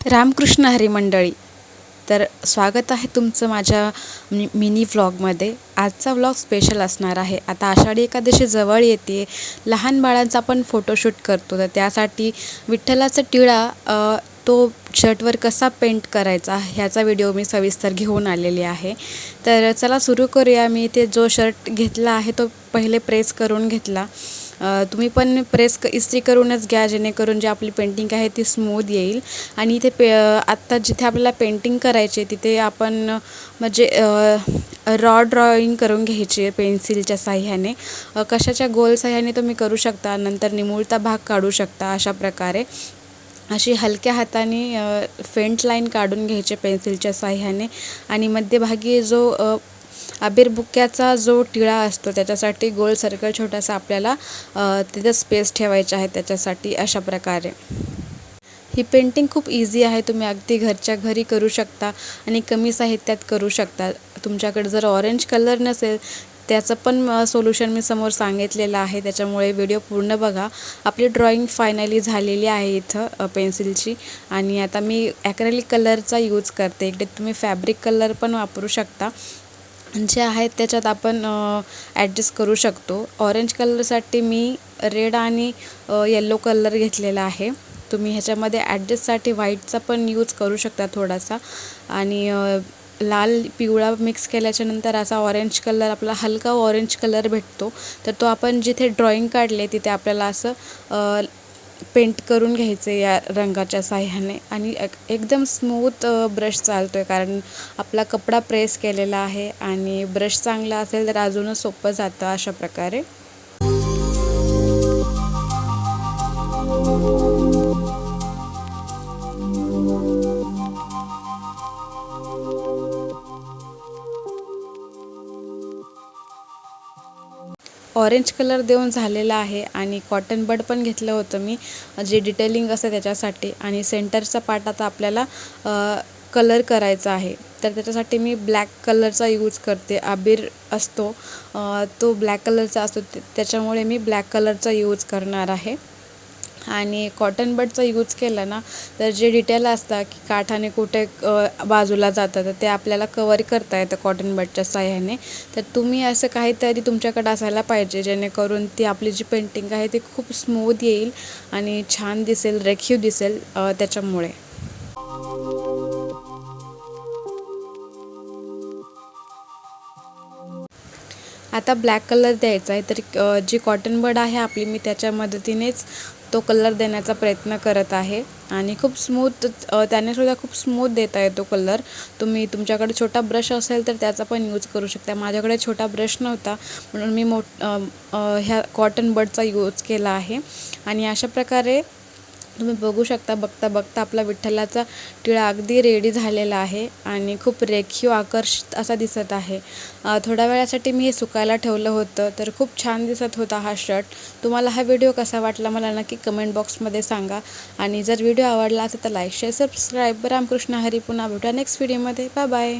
रामकृष्ण हरी मंडळी. तर स्वागत आहे तुमचं माझ्या मि मिनी व्लॉगमध्ये. आजचा व्लॉग स्पेशल असणार आहे. आता आषाढी एकादशी जवळ येते. लहान बाळांचा आपण फोटोशूट करतो. तर त्यासाठी विठ्ठलाचा टिळा तो शर्टवर कसा पेंट करायचा ह्याचा व्हिडिओ मी सविस्तर घेऊन आलेली आहे. तर चला सुरू करूया. मी ते जो शर्ट घेतला आहे तो पहिले प्रेस करून घेतला. तुम्ही पण प्रेस क इस्त्री करूनच घ्या जेणेकरून जी आपली पेंटिंग आहे ती स्मूद येईल. आणि इथे पे आत्ता जिथे आपल्याला पेंटिंग करायची आहे तिथे आपण म्हणजे रॉ ड्रॉईंग करून घ्यायची आहे पेन्सिलच्या साह्याने. कशाच्या गोल साह्याने तुम्ही करू शकता नंतर निमुळता भाग काढू शकता अशा प्रकारे. अशी हलक्या हाताने फेंट लाईन काढून घ्यायचे पेन्सिलच्या साह्याने. आणि मध्यभागी जो अ, बुक्क्याचा जो टिळा असतो त्याच्यासाठी गोल सर्कल छोटासा आपल्याला तिथं स्पेस ठेवायचा आहे त्याच्यासाठी अशा प्रकारे. ही पेंटिंग खूप इझी आहे तुम्ही अगदी घरच्या घरी करू शकता आणि कमी साहित्यात करू शकता. तुमच्याकडे जर ऑरेंज कलर नसेल त्याचं पण सोल्युशन मी समोर सांगितलेलं आहे. त्याच्यामुळे व्हिडिओ पूर्ण बघा. आपली ड्रॉइंग फायनली झालेली आहे इथं पेन्सिलची आणि आता मी ॲक्रेलिक कलरचा यूज करते. इकडे तुम्ही फॅब्रिक कलर पण वापरू शकता. जे आहेत त्याच्यात आपण ॲडजस्ट करू शकतो. ऑरेंज कलरसाठी मी रेड आणि येल्लो कलर घेतलेला आहे. तुम्ही ह्याच्यामध्ये ॲडजस्टसाठी व्हाईटचा पण यूज करू शकता थोडासा. आणि लाल पिवळा मिक्स केल्याच्यानंतर असा ऑरेंज कलर आपला हलका ऑरेंज कलर भेटतो. तर तो आपण जिथे ड्रॉईंग काढले तिथे आपल्याला असं पेंट करून घ्यायचे या रंगाच्या साह्याने. आणि एक एकदम स्मूथ ब्रश चालतो आहे कारण आपला कपडा प्रेस केलेला आहे आणि ब्रश चांगला असेल तर अजूनच सोपं जातं अशा प्रकारे. ऑरेंज कलर देऊन झालेला आहे आणि कॉटन बड पण घेतलं होतं मी जे डिटेलिंग असतं त्याच्यासाठी. आणि सेंटरचा पार्ट आता आपल्याला कलर करायचा आहे. तर त्याच्यासाठी मी ब्लॅक कलरचा यूज करते. आबीर असतो तो ब्लॅक कलरचा असतो. ते- त्याच्यामुळे मी ब्लॅक कलरचा यूज करणार आहे. आणि कॉटन बडचा यूज केला ना तर जे डिटेल असतात की काठाने कुठे बाजूला जातात तर ते आपल्याला कवर करता येतं कॉटन बडच्या साह्याने. तर तुम्ही असं काहीतरी तुमच्याकडे असायला पाहिजे जेणेकरून ती आपली जी पेंटिंग आहे ती खूप स्मूथ येईल आणि छान दिसेल रेखीव दिसेल त्याच्यामुळे. आता ब्लॅक कलर द्यायचा आहे तर जी कॉटन बड आहे आपली मी त्याच्या मदतीनेच तो कलर देण्याचा प्रयत्न करत आहे. आणि खूप स्मूथ त्याने सुद्धा खूप स्मूथ देता येतो कलर. तुम्ही तुमच्याकडे छोटा ब्रश असेल तर त्याचा पण यूज करू शकता. माझ्याकडे छोटा ब्रश नव्हता म्हणून मी मोठ ह्या कॉटन बडचा यूज केला आहे. आणि अशा प्रकारे तुम्ही बघू शकता बघता बघता आपला विठ्ठलाचा टिळा अगदी रेडी झालेला आहे आणि खूप रेखीव आकर्षित असा दिसत आहे. थोड्या वेळासाठी मी हे सुकायला ठेवलं होतं तर खूप छान दिसत होता हा शर्ट तुम्हाला हा व्हिडिओ कसा वाटला मला नक्की कमेंट बॉक्समध्ये सांगा. आणि जर व्हिडिओ आवडला असेल तर like share subscribe Ramkrishna Hari पुन्हा भेटा नेक्स्ट व्हिडिओमध्ये बाय बाय